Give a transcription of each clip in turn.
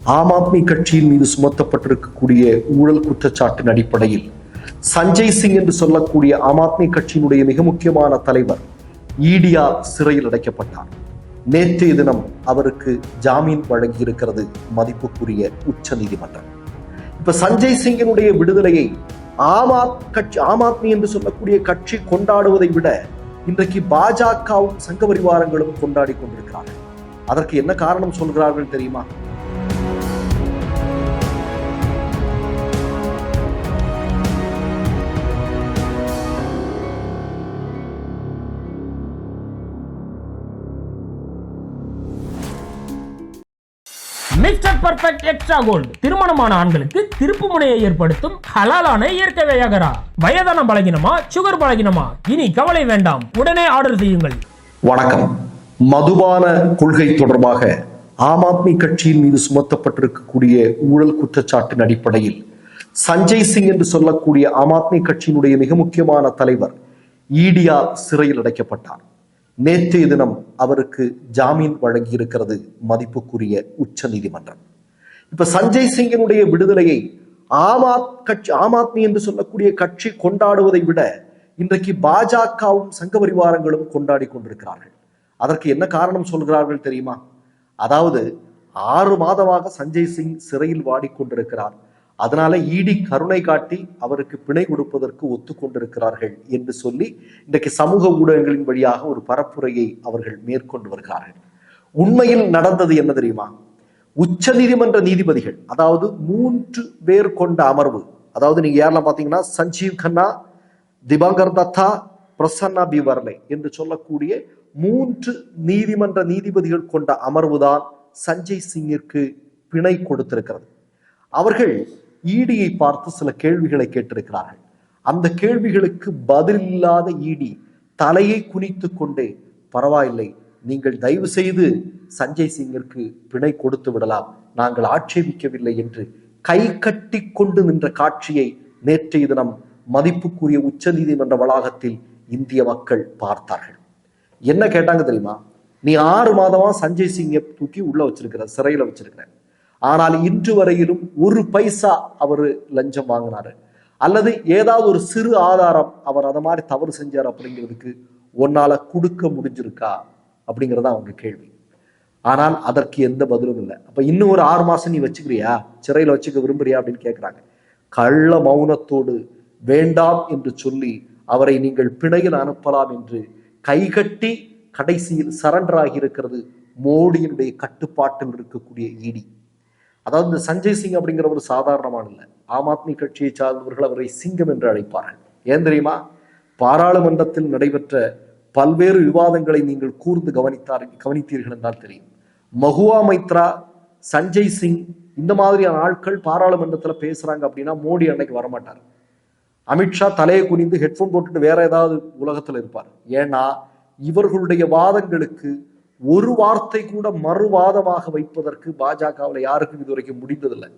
ஆம் ஆத்மி கட்சியின் மீது சுமத்தப்பட்டிருக்கக்கூடிய ஊழல் குற்றச்சாட்டின் அடிப்படையில் சஞ்சய் சிங் என்று சொல்லக்கூடிய ஆம் ஆத்மி கட்சியினுடைய மிக முக்கியமான தலைவர் ஈடியா சிறையில் அடைக்கப்பட்டார். நேற்றைய தினம் அவருக்கு ஜாமீன் வழங்கி இருக்கிறது மதிப்புக்குரிய உச்ச நீதிமன்றம் இப்ப சஞ்சய் சிங்கினுடைய விடுதலையை ஆம் ஆத் கட்சி ஆம் ஆத்மி என்று சொல்லக்கூடிய கட்சி கொண்டாடுவதை விட இன்றைக்கு பாஜகவும் சங்க பரிவாரங்களும் கொண்டாடி கொண்டிருக்கிறார்கள். அதற்கு என்ன காரணம் சொல்கிறார்கள் தெரியுமா? மிஸ்டர் பர்ஃபெக்ட் எக்ஸ்ட்ரா கோல்டு திருமணமான ஆண்களுக்கு திருப்பு முனையை ஏற்படுத்தும் ஹலாலான இயற்கை வியாகரா. வயதான பலகினமா சுகர் பலகினமா? இனி கவலை வேண்டாம். உடனே ஆர்டர் செய்யுங்கள். வணக்கம். மதுபான கொள்கை தொடர்பாக ஆம் ஆத்மி கட்சியின் மீது சுமத்தப்பட்டிருக்கக்கூடிய ஊழல் குற்றச்சாட்டின் அடிப்படையில் சஞ்சய் சிங் என்று சொல்லக்கூடிய ஆம் ஆத்மி கட்சியினுடைய மிக முக்கியமான தலைவர் ஈடியா சிறையில் அடைக்கப்பட்டார். நேற்றைய தினம் அவருக்கு ஜாமீன் வழங்கி இருக்கிறது மதிப்புக்குரிய உச்ச நீதிமன்றம். இப்ப சஞ்சய் சிங்கினுடைய விடுதலையை ஆம் ஆத் கட்சி ஆம் ஆத்மி என்று சொல்லக்கூடிய கட்சி கொண்டாடுவதை விட இன்றைக்கு பாஜகவும் சங்க பரிவாரங்களும் கொண்டாடி கொண்டிருக்கிறார்கள். அதற்கு என்ன காரணம் சொல்கிறார்கள் தெரியுமா? அதாவது ஆறு மாதமாக சஞ்சய் சிங் சிறையில் வாடிக்கொண்டிருக்கிறார் அதனால ஈடி கருணை காட்டி அவருக்கு பிணை கொடுப்பதற்கு ஒத்துக்கொண்டிருக்கிறார்கள் என்று சொல்லி இன்றைக்கு சமூக ஊடகங்களின் வழியாக ஒரு பரப்புரையை அவர்கள் மேற்கொண்டு வருகிறார்கள். உண்மையில் நடந்தது என்ன தெரியுமா? உச்ச நீதிமன்ற நீதிபதிகள் அதாவது மூன்று பேர் கொண்ட அமர்வு அதாவது நீங்க யாரெல்லாம் பாத்தீங்கன்னா சஞ்சீவ் கண்ணா திபாங்கர் தத்தா பிரசன்னா பிவர்லே என்று சொல்லக்கூடிய மூன்று நீதிமன்ற நீதிபதிகள் கொண்ட அமர்வுதான் சஞ்சய் சிங்கிற்கு பிணை கொடுத்திருக்கிறது. அவர்கள் ஈடியை பார்த்து சில கேள்விகளை கேட்டிருக்கிறார்கள். அந்த கேள்விகளுக்கு பதில் இல்லாத ஈடி தலையை குனித்துக் கொண்டே பரவாயில்லை நீங்கள் தயவு செய்து சஞ்சய் சிங்கிற்கு பிணை கொடுத்து விடலாம். நாங்கள் ஆட்சேபிக்கவில்லை என்று கை கட்டி கொண்டு நின்ற காட்சியை நேற்றைய தினம் மதிப்புக்குரிய உச்ச நீதிமன்ற வளாகத்தில் இந்திய மக்கள் பார்த்தார்கள். என்ன கேட்டாங்க தெரியுமா? நீ ஆறு மாதமா சஞ்சய் சிங்கை தூக்கி உள்ள வச்சிருக்கிற சிறையில வச்சிருக்கிற. ஆனால் இன்று வரையிலும் ஒரு பைசா அவர் லஞ்சம் வாங்கினாரு. அல்லது ஏதாவது ஒரு சிறு ஆதாரம் அவர் அதை மாதிரி தவறு செஞ்சார் அப்படிங்கிறதுக்கு உன்னால கொடுக்க முடிஞ்சிருக்கா அப்படிங்கிறத அவங்க கேள்வி. ஆனால் அதற்கு எந்த பதிலும் இல்லை. அப்ப இன்னும் ஒரு ஆறு மாசம் நீ வச்சுக்கிறியா? சிறையில வச்சுக்க விரும்புறியா அப்படின்னு கேட்கிறாங்க கள்ள மௌனத்தோடு வேண்டாம் என்று சொல்லி அவரை நீங்கள் பிணையில் அனுப்பலாம் என்று கைகட்டி கடைசியில் சரண்டர் ஆகி இருக்கிறது மோடியினுடைய கட்டுப்பாட்டில் இருக்கக்கூடிய இடி. அதாவது இந்த சஞ்சய் சிங் அப்படிங்கிற ஒரு சாதாரணமான இல்லை. ஆம் ஆத்மி கட்சியை சார்ந்தவர்கள் அவரை சிங்கம் என்று அழைப்பார்கள். ஏன் தெரியுமா? பாராளுமன்றத்தில் நடைபெற்ற பல்வேறு விவாதங்களை நீங்கள் கூர்ந்து கவனித்தார் கவனித்தீர்கள் என்றால் தெரியும். மகுவா மைத்ரா சஞ்சய் சிங் இந்த மாதிரியான ஆட்கள் பாராளுமன்றத்தில் பேசுறாங்க அப்படின்னா மோடி அன்னைக்கு வரமாட்டார். அமித்ஷா தலையை குனிந்து ஹெட்ஃபோன் போட்டுட்டு வேற ஏதாவது உலகத்தில் இருப்பார். ஏன்னா இவர்களுடைய வாதங்களுக்கு ஒரு வார்த்தை கூட மறுவாதமாக வைப்பதற்கு பாஜகவில் யாருக்கும் இதுவரைக்கும் முடிந்ததில்லை.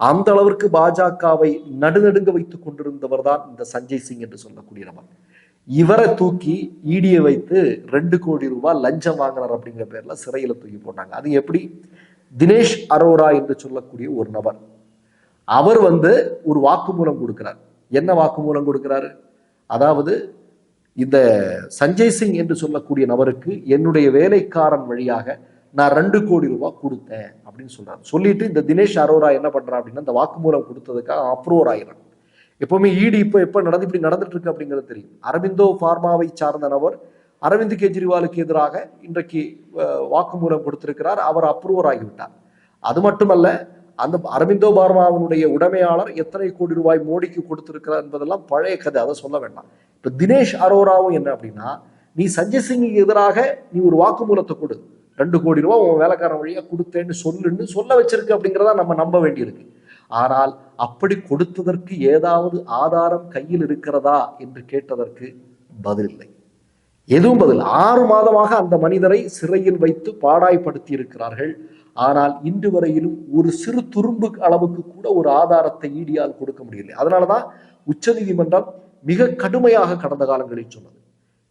அந்த அளவிற்கு பாஜகவை நடுநடுங்க வைத்துக் கொண்டிருந்தவர் தான் இந்த சஞ்சய் சிங் என்று சொல்லக்கூடிய நபர். இவரை தூக்கி ஈடியை வைத்து ரெண்டு கோடி ரூபாய் லஞ்சம் வாங்கினார் அப்படிங்கிற பேர்ல சிறையில தூக்கி போட்டாங்க. அது எப்படி? தினேஷ் அரோரா என்று சொல்லக்கூடிய ஒரு நபர். அவர் வந்து ஒரு வாக்குமூலம் கொடுக்கிறார். என்ன வாக்குமூலம் கொடுக்கிறாரு? அதாவது இந்த சஞ்சய் சிங் என்று சொல்லக்கூடிய நபருக்கு என்னுடைய வேலைக்காரன் வழியாக நான் ரெண்டு கோடி ரூபாய் கொடுத்தேன் அப்படின்னு சொல்றாரு சொல்லிட்டு இந்த தினேஷ் அரோரா என்ன பண்றான் அப்படின்னா இந்த வாக்குமூலம் கொடுத்ததுக்காக அப்ரூவர் ஆகிறான் எப்பவுமே ஈடி இப்போ எப்போ நடந்து இப்படி நடந்துட்டு இருக்கு அப்படிங்கிறது தெரியும். அரவிந்தோ ஃபார்மாவை சார்ந்த நபர் அரவிந்த் கெஜ்ரிவாலுக்கு எதிராக இன்றைக்கு வாக்குமூலம் கொடுத்திருக்கிறார். அவர் அப்ரூவர் ஆகிவிட்டார். அது மட்டுமல்ல அந்த அரவிந்தோ பார்மாவினுடைய உடைமையாளர் எத்தனை கோடி ரூபாய் மோடிக்கு கொடுத்திருக்கிறார் என்பதெல்லாம் பழைய கதை அதை சொல்ல வேண்டாம். இப்ப தினேஷ் அரோராவும் என்ன அப்படின்னா நீ சஞ்சய் சிங்குக்கு எதிராக நீ ஒரு வாக்குமூலத்தை கொடு. ரெண்டு கோடி ரூபாய் உன் வேலைக்காரன் வழியாக கொடுத்தேன்னு சொல்லுன்னு சொல்ல வச்சிருக்கு அப்படிங்கிறத நம்ம நம்ப வேண்டியிருக்கு. ஆனால் அப்படி கொடுத்ததற்கு ஏதாவது ஆதாரம் கையில் இருக்கிறதா என்று கேட்டதற்கு பதில் இல்லை. எதுவும் பதில் ஆறு மாதமாக அந்த மனிதரை சிறையில் வைத்து பாடாய்படுத்தி இருக்கிறார்கள் ஆனால் இன்று வரையிலும் ஒரு சிறு துரும்பு அளவுக்கு கூட ஒரு ஆதாரத்தை ஈடியால் கொடுக்க முடியலை அதனாலதான் உச்சநீதிமன்றம் மிக கடுமையாக கடந்த காலங்களில் சொன்னது.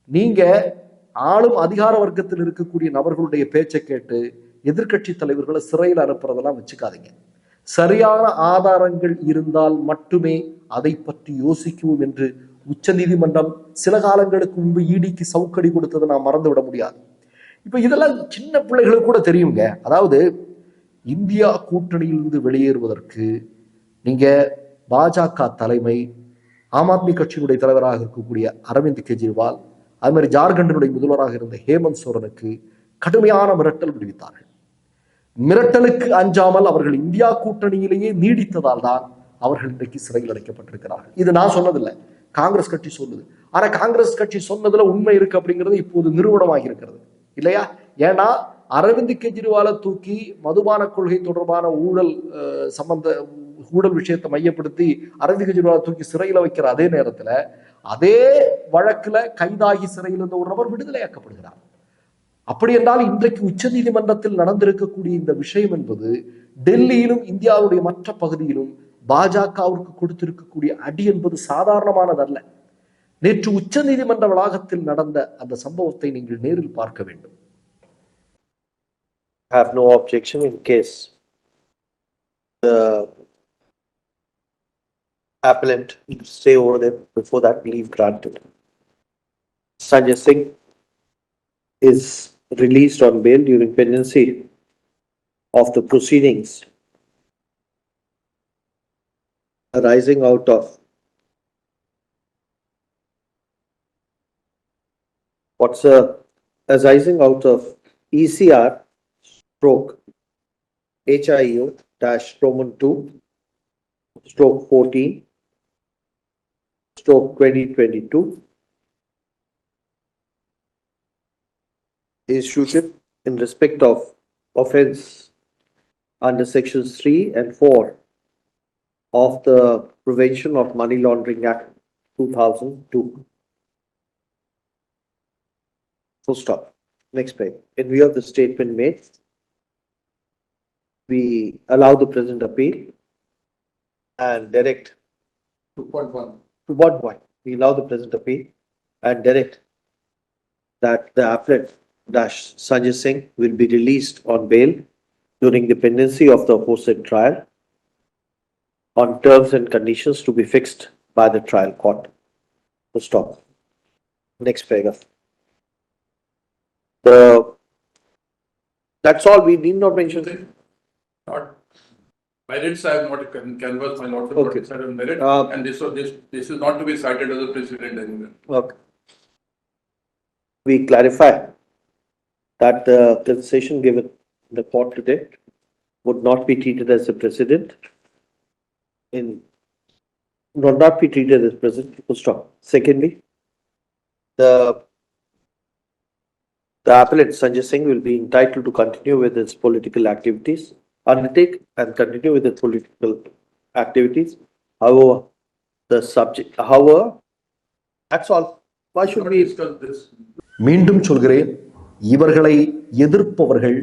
நீங்க ஆளும் அதிகார வர்க்கத்தில் இருக்கக்கூடிய நபர்களுடைய பேச்சை கேட்டு எதிர்க்கட்சி தலைவர்களை சிறையில் அனுப்புறதெல்லாம் வச்சுக்காதீங்க. சரியான ஆதாரங்கள் இருந்தால் மட்டுமே அதை பற்றி யோசிக்குவோம் என்று உச்சநீதிமன்றம் சில காலங்களுக்கு முன்பு ஈடிக்கு சவுக்கடி கொடுத்ததை நாம் மறந்து விட முடியாது. இப்ப இதெல்லாம் சின்ன பிள்ளைகளுக்கு கூட தெரியுங்க. அதாவது இந்தியா கூட்டணியிலிருந்து வெளியேறுவதற்கு நீங்க பாஜக தலைமை ஆம் ஆத்மி கட்சியினுடைய தலைவராக இருக்கக்கூடிய அரவிந்த் கெஜ்ரிவால் அது மாதிரி ஜார்க்கண்டினுடைய முதல்வராக இருந்த ஹேமந்த் சோரனுக்கு கடுமையான மிரட்டல் விடுவித்தார்கள். மிரட்டலுக்கு அஞ்சாமல் அவர்கள் இந்தியா கூட்டணியிலேயே நீடித்ததால் தான் அவர்கள் இன்றைக்கு சிறையில் அடைக்கப்பட்டிருக்கிறார்கள். இது நான் சொன்னதில்லை. காங்கிரஸ் கட்சி சொல்லுது ஆனா காங்கிரஸ் கட்சி சொன்னதுல உண்மை இருக்கு அப்படிங்கிறது இப்போது நிறுவனமாகி இருக்கிறது. இல்லையா? ஏன்னா அரவிந்த் கெஜ்ரிவாலை தூக்கி மதுபான கொள்கை தொடர்பான ஊழல் அஹ், சம்பந்த ஊழல் விஷயத்தை மையப்படுத்தி அரவிந்த் கெஜ்ரிவாலை தூக்கி சிறையில வைக்கிற அதே நேரத்துல அதே வழக்குல கைதாகி சிறையில் இருந்த ஒரு நபர் விடுதலையாக்கப்படுகிறார். அப்படி என்றால் இன்றைக்கு உச்சநீதிமன்றத்தில் நடந்திருக்கக்கூடிய இந்த விஷயம் என்பது டெல்லியிலும் இந்தியாவுடைய மற்ற பகுதியிலும் பாஜகவிற்கு கொடுத்திருக்கக்கூடிய அடி என்பது சாதாரணமானதல்ல. நேற்று உச்சநீதிமன்ற வளாகத்தில் நடந்த அந்த சம்பவத்தை நீங்கள் நேரில் பார்க்க வேண்டும் have no objection in case the appellant stay over there before that leave granted. Sanjay Singh is released on bail during pendency of the proceedings arising out of what's uh, arising out of ECR stroke HIO dash Roman 2 stroke 14 stroke 2022 is suited in respect of offense under sections 3 and 4 of the Prevention of Money Laundering Act 2002. Full stop. Next page. In view of the statement made, we allow the present appeal and direct. Two point one. Two point one. We allow the present appeal and direct that the applicant dash Sanjay Singh will be released on bail during the pendency of the aforesaid trial on terms and conditions to be fixed by the trial court. Full stop. Next paragraph. The, that's all, we need not mention. Not, merits I have not can- canvassed, my lord, Okay. not on merit, Uh, and this, was- this, this is not to be cited as a precedent anywhere. Okay. We clarify that the concession given in the court today would not be treated as a precedent in, would not be treated as precedent, full stop. Secondly, the the appellate Sanjay Singh will be entitled to continue with his political activities, undertake and continue with his political activities. However, the subject, however, that's all. Why should we? discuss this. மீண்டும் சொல்கிறேன் இவர்களை எதிர்ப்பவர்கள்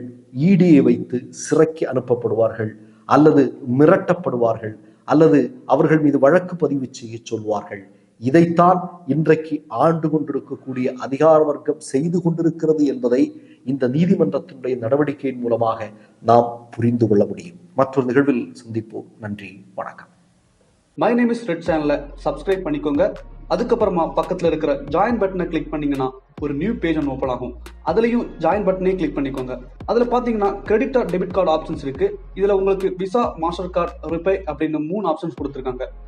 ஈடியை வைத்து சிறைக்கு அனுப்பப்படுவார்கள் அல்லது மிரட்டப்படுவார்கள் அல்லது அவர்கள் மீது வழக்கு பதிவு செய்ய சொல்வார்கள் இதைத்தான் இன்றைக்கு ஆண்டு கொண்டிருக்கக்கூடிய அதிகார வர்க்கம் செய்து கொண்டிருக்கிறது என்பதை இந்த நீதிமன்றத்தினுடைய நடவடிக்கையின் மூலமாக நாம் புரிந்து கொள்ள முடியும். மற்றொரு நிகழ்வில் சந்திப்போம். நன்றி. வணக்கம். மை நேம் இஸ் ரெட் சேனலை சப்ஸ்கிரைப் பண்ணிக்கோங்க. அதுக்கப்புறமா பக்கத்தில் இருக்கிற ஜாயின் பட்டனை கிளிக் பண்ணீங்கன்னா ஒரு நியூ பேஜ் ஒன்று ஓப்பன் ஆகும். அதுலேயும் ஜாயின் பட்டனே கிளிக் பண்ணிக்கோங்க. அதில் பார்த்தீங்கன்னா credit or debit card options இருக்கு. இதில் உங்களுக்கு விசா மாஸ்டர் கார்டு ரிப்பே அப்படின்னு மூணு ஆப்ஷன்ஸ் கொடுத்துருக்காங்க.